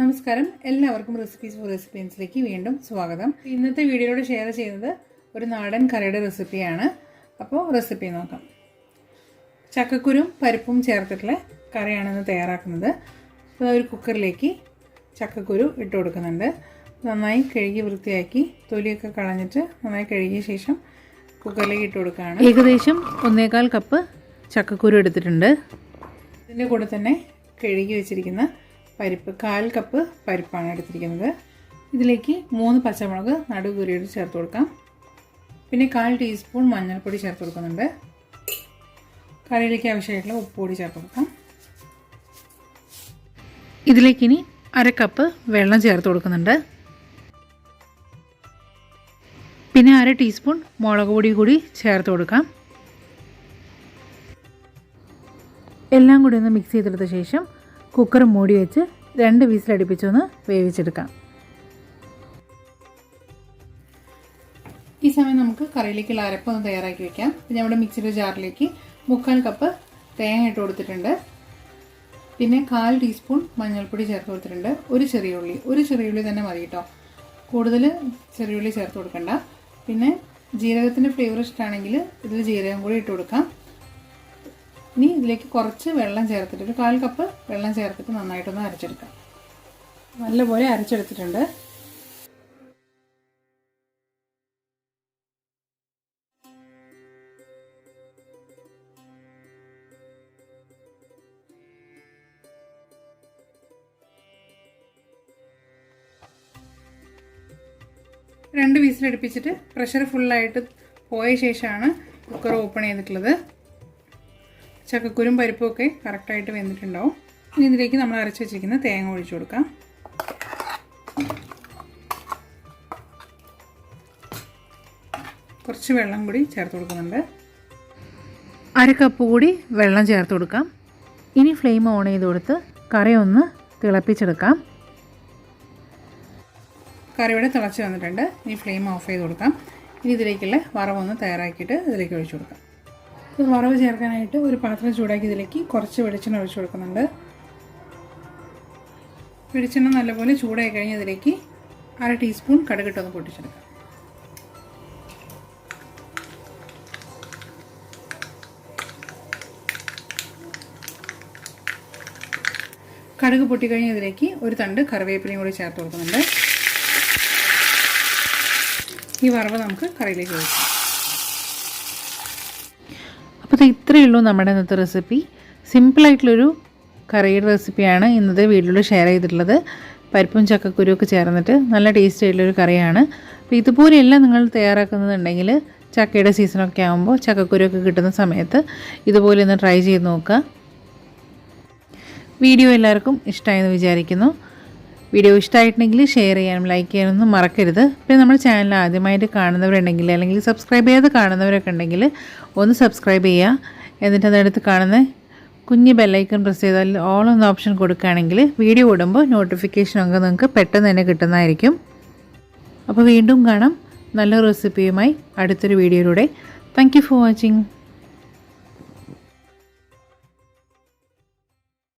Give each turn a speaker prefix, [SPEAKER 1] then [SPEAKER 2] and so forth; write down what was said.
[SPEAKER 1] നമസ്കാരം. എല്ലാവർക്കും recipes four റെസിപ്പീൻസിലേക്ക് വീണ്ടും സ്വാഗതം. ഇന്നത്തെ വീഡിയോയിലൂടെ ഷെയർ ചെയ്യുന്നത് ഒരു നാടൻ കറിയുടെ റെസിപ്പിയാണ് അപ്പോൾ റെസിപ്പി നോക്കാം. ചക്കക്കുരും പരിപ്പും ചേർത്തിട്ടുള്ള കറിയാണ് കറിയാണിന്ന് തയ്യാറാക്കുന്നത്. അപ്പോൾ ഒരു കുക്കറിലേക്ക് ചക്കക്കുരു ഇട്ട് കൊടുക്കുന്നുണ്ട്. നന്നായി കഴുകി വൃത്തിയാക്കി തൊലിയൊക്കെ കളഞ്ഞിട്ട് നന്നായി കഴുകിയ ശേഷം കുക്കറിലേക്ക് ഇട്ട് കൊടുക്കുകയാണ്. ഏകദേശം ഒന്നേകാൽ കപ്പ് ചക്കക്കുരു എടുത്തിട്ടുണ്ട്. ഇതിന്റെ കൂടെ തന്നെ കഴുകി വെച്ചിരിക്കുന്ന പരിപ്പ് കാൽ കപ്പ് പരിപ്പാണ് എടുത്തിരിക്കുന്നത്. ഇതിലേക്ക് മൂന്ന് പച്ചമുളക് നടുകുരിയിട്ട് ചേർത്ത് കൊടുക്കാം. പിന്നെ കാൽ ടീസ്പൂൺ മഞ്ഞൾപ്പൊടി ചേർത്ത് കൊടുക്കുന്നുണ്ട്. കറിയിലേക്ക് ആവശ്യമായിട്ടുള്ള ഉപ്പ് കൂടി ചേർത്ത് കൊടുക്കാം. ഇതിലേക്ക് ഇനി അര കപ്പ് വെള്ളം ചേർത്ത് കൊടുക്കുന്നുണ്ട്. പിന്നെ അര ടീസ്പൂൺ മുളക് പൊടി കൂടി ചേർത്ത് കൊടുക്കാം. എല്ലാം കൂടി ഒന്ന് മിക്സ് ചെയ്തെടുത്ത ശേഷം കുക്കർ മൂടി വെച്ച് രണ്ട് വിസിലടുപ്പിച്ചൊന്ന് വേവിച്ചെടുക്കാം. ഈ സമയം നമുക്ക് കറിയിലേക്കുള്ള അരപ്പൊന്ന് തയ്യാറാക്കി വെക്കാം. പിന്നെ നമ്മുടെ മിക്സിയുടെ ജാറിലേക്ക് മുക്കാൽ കപ്പ് തേങ്ങ ഇട്ട് കൊടുത്തിട്ടുണ്ട്. പിന്നെ കാൽ ടീസ്പൂൺ മഞ്ഞൾപ്പൊടി ചേർത്ത് കൊടുത്തിട്ടുണ്ട്. ഒരു ചെറിയ ഉള്ളി. ഒരു ചെറിയ ഉള്ളി തന്നെ മതി കേട്ടോ. കൂടുതൽ ചെറിയ ഉള്ളി ചേർത്ത് കൊടുക്കണ്ട. പിന്നെ ജീരകത്തിന്റെ ഫ്ലേവർ ഇഷ്ടമാണെങ്കിൽ ഇതിൽ ജീരകം കൂടി ഇട്ട് കൊടുക്കാം. ഇനി ഇതിലേക്ക് കുറച്ച് വെള്ളം ചേർത്തിട്ട് ഒരു കാൽ കപ്പ് വെള്ളം ചേർത്തിട്ട് നന്നായിട്ടൊന്ന് അരച്ചെടുക്കാം. നല്ലപോലെ അരച്ചെടുത്തിട്ടുണ്ട്. രണ്ട് വിസിലടുപ്പിച്ചിട്ട് പ്രഷർ ഫുള്ളായിട്ട് പോയ ശേഷമാണ് കുക്കർ ഓപ്പൺ ചെയ്തിട്ടുള്ളത്. ചക്കക്കുരും പരിപ്പും ഒക്കെ കറക്റ്റായിട്ട് വെന്തിട്ടുണ്ടാവും. ഇനി ഇതിലേക്ക് നമ്മൾ അരച്ച് വെച്ചിരിക്കുന്ന തേങ്ങ ഒഴിച്ചു കൊടുക്കാം. കുറച്ച് വെള്ളം കൂടി ചേർത്ത് കൊടുക്കുന്നുണ്ട്. അര കപ്പ് കൂടി വെള്ളം ചേർത്ത് കൊടുക്കാം. ഇനി ഫ്ലെയിം ഓൺ ചെയ്ത് കൊടുത്ത് കറി ഒന്ന് തിളപ്പിച്ചെടുക്കാം. കറി ഇവിടെ തിളച്ച് വന്നിട്ടുണ്ട്. ഇനി ഫ്ലെയിം ഓഫ് ചെയ്ത് കൊടുക്കാം. ഇനി ഇതിലേക്കുള്ള വറവൊന്ന് തയ്യാറാക്കിയിട്ട് ഇതിലേക്ക് ഒഴിച്ചു കൊടുക്കാം. വറവ് ചേർക്കാനായിട്ട് ഒരു പാത്രം ചൂടാക്കി ഇതിലേക്ക് കുറച്ച് വെളിച്ചെണ്ണ ഒഴിച്ചു കൊടുക്കുന്നുണ്ട്. വെളിച്ചെണ്ണ നല്ലപോലെ ചൂടായി കഴിഞ്ഞ് ഇതിലേക്ക് അര ടീസ്പൂൺ കടുകിട്ടൊന്ന് പൊട്ടിച്ചെടുക്കാം. കടുക് പൊട്ടിക്കഴിഞ്ഞ് ഇതിലേക്ക് ഒരു തണ്ട് കറിവേപ്പിലയും കൂടി ചേർത്ത് കൊടുക്കുന്നുണ്ട്. ഈ വറവ് നമുക്ക് കറിയിലേക്ക് ഒഴിക്കാം. അപ്പോൾ ഇത്രയേ ഉള്ളൂ നമ്മുടെ ഇന്നത്തെ റെസിപ്പി സിമ്പിളായിട്ടുള്ളൊരു കറിയുടെ റെസിപ്പിയാണ് ഇന്നത്തെ വീഡിയോയിൽ ഷെയർ ചെയ്തിട്ടുള്ളത്. പരിപ്പും ചക്കക്കുരും ഒക്കെ ചേർന്നിട്ട് നല്ല ടേസ്റ്റ് ആയിട്ടുള്ളൊരു കറിയാണ്. അപ്പോൾ ഇതുപോലെയെല്ലാം നിങ്ങൾ തയ്യാറാക്കുന്നുണ്ടെങ്കിൽ ചക്കയുടെ സീസണൊക്കെ ആകുമ്പോൾ ചക്കക്കുരുവൊക്കെ കിട്ടുന്ന സമയത്ത് ഇതുപോലെ ഒന്ന് ട്രൈ ചെയ്ത് നോക്കുക. വീഡിയോ എല്ലാവർക്കും ഇഷ്ടമായെന്ന് വിചാരിക്കുന്നു. വീഡിയോ ഇഷ്ടമായിട്ടുണ്ടെങ്കിൽ ഷെയർ ചെയ്യാനും ലൈക്ക് ചെയ്യാനൊന്നും മറക്കരുത്. പിന്നെ നമ്മുടെ ചാനൽ ആദ്യമായിട്ട് കാണുന്നവരുണ്ടെങ്കിൽ അല്ലെങ്കിൽ സബ്സ്ക്രൈബ് ചെയ്ത് കാണുന്നവരൊക്കെ ഉണ്ടെങ്കിൽ ഒന്ന് സബ്സ്ക്രൈബ് ചെയ്യുക. എന്നിട്ട് അതിനടുത്ത് കാണുന്ന കുഞ്ഞ് ബെല്ലൈക്കൺ പ്രസ് ചെയ്താൽ ഓൾ എന്ന ഓപ്ഷൻ കൊടുക്കുകയാണെങ്കിൽ വീഡിയോ ഇടുമ്പോൾ നോട്ടിഫിക്കേഷനൊക്കെ നിങ്ങൾക്ക് പെട്ടെന്ന് തന്നെ കിട്ടുന്നതായിരിക്കും. അപ്പോൾ വീണ്ടും കാണാം. നല്ല റെസിപ്പിയുമായി അടുത്തൊരു വീഡിയോയിലൂടെ താങ്ക് ഫോർ വാച്ചിങ്